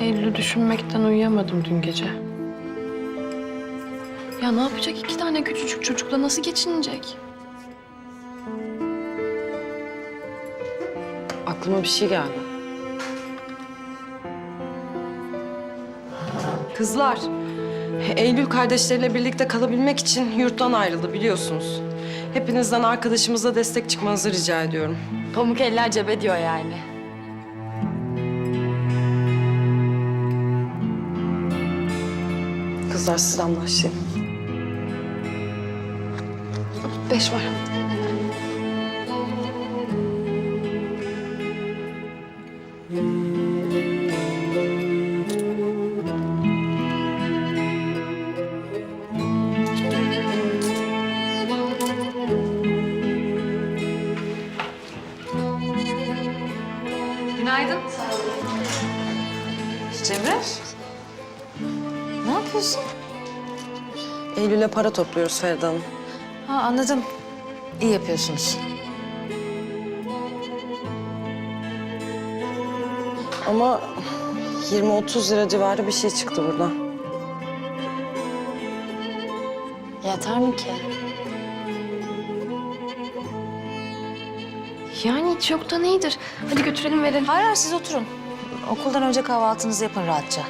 Eylül'ü düşünmekten uyuyamadım dün gece. Ya ne yapacak iki tane küçücük çocukla nasıl geçinecek? Aklıma bir şey geldi. Kızlar, Eylül kardeşleriyle birlikte kalabilmek için yurttan ayrıldı biliyorsunuz. Hepinizden arkadaşımıza destek çıkmanızı rica ediyorum. Pamuk eller cebe diyor yani. Kızlar sizden başlayayım. Beş var. Günaydın. Cemre. Yapıyorsun? Eylül'e para topluyoruz Feride Hanım. Ha anladım. İyi yapıyorsunuz. Ama 20-30 lira civarı bir şey çıktı buradan. Yeter mi ki? Yani hiç yoktan iyidir. Hadi götürelim verelim. Hayır hayır siz oturun. Okuldan önce kahvaltınızı yapın rahatça.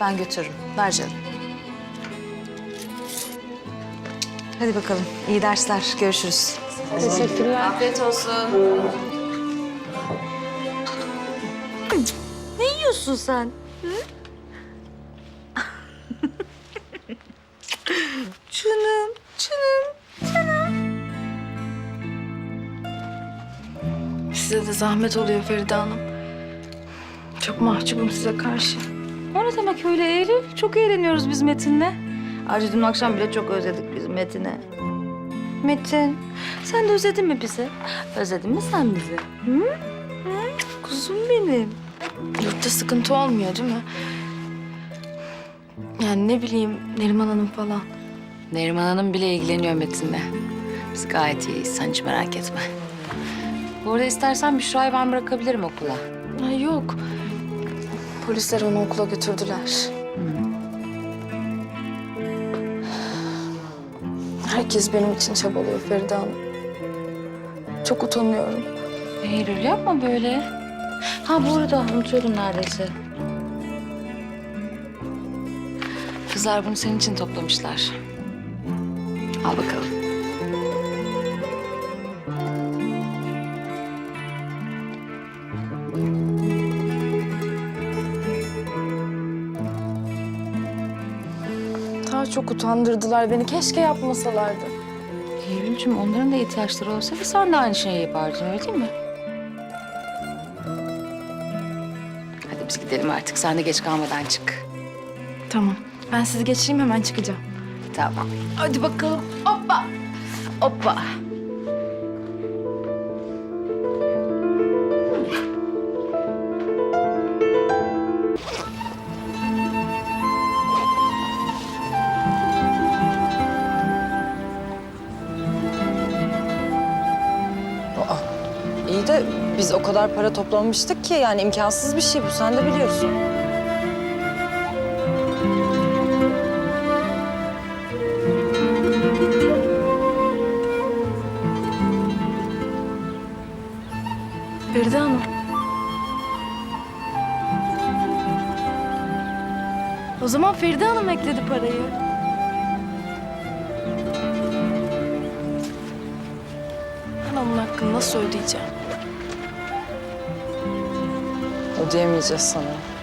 Ben götürürüm. Ver canım. Hadi bakalım. İyi dersler. Görüşürüz. Teşekkürler. Afiyet olsun. Ne yiyorsun sen? canım, canım. Size de zahmet oluyor Feride Hanım. Çok mahcubum size karşı. O ne demek öyle Eylül? Çok eğleniyoruz biz Metin'le. Ayrıca dün akşam bile çok özledik biz Metin'i. Metin, sen de özledin mi bizi? Özledin mi sen bizi? Hı? Hı? Kuzum benim. Yurtta sıkıntı olmuyor değil mi? Yani ne bileyim Neriman Hanım falan. Neriman Hanım bile ilgileniyor Metin'le. Biz gayet iyiyiz, sen hiç merak etme. Bu arada istersen Büşra'yı ben bırakabilirim okula. Ha, yok. Polisler onu okula götürdüler. Herkes benim için çabalıyor Feride Hanım. Çok utanıyorum. Eylül yapma böyle. Ha bu arada unutuyordum neredeyse. Kızlar bunu senin için toplamışlar. Al bakalım. Daha çok utandırdılar beni. Keşke yapmasalardı. Eylül'cüm onların da ihtiyaçları olsaydı sen de aynı şeyi yapardın öyle değil mi? Hadi biz gidelim artık. Sen de geç kalmadan çık. Tamam. Ben sizi geçireyim hemen çıkacağım. Tamam. Hadi bakalım. Hoppa. Hoppa. İyi de biz o kadar para toplamamıştık ki yani imkansız bir şey bu sen de biliyorsun. Feride Hanım. O zaman Feride Hanım ekledi parayı. Ben onun hakkını nasıl ödeyeceğim? Ödeyemeyeceğiz sana.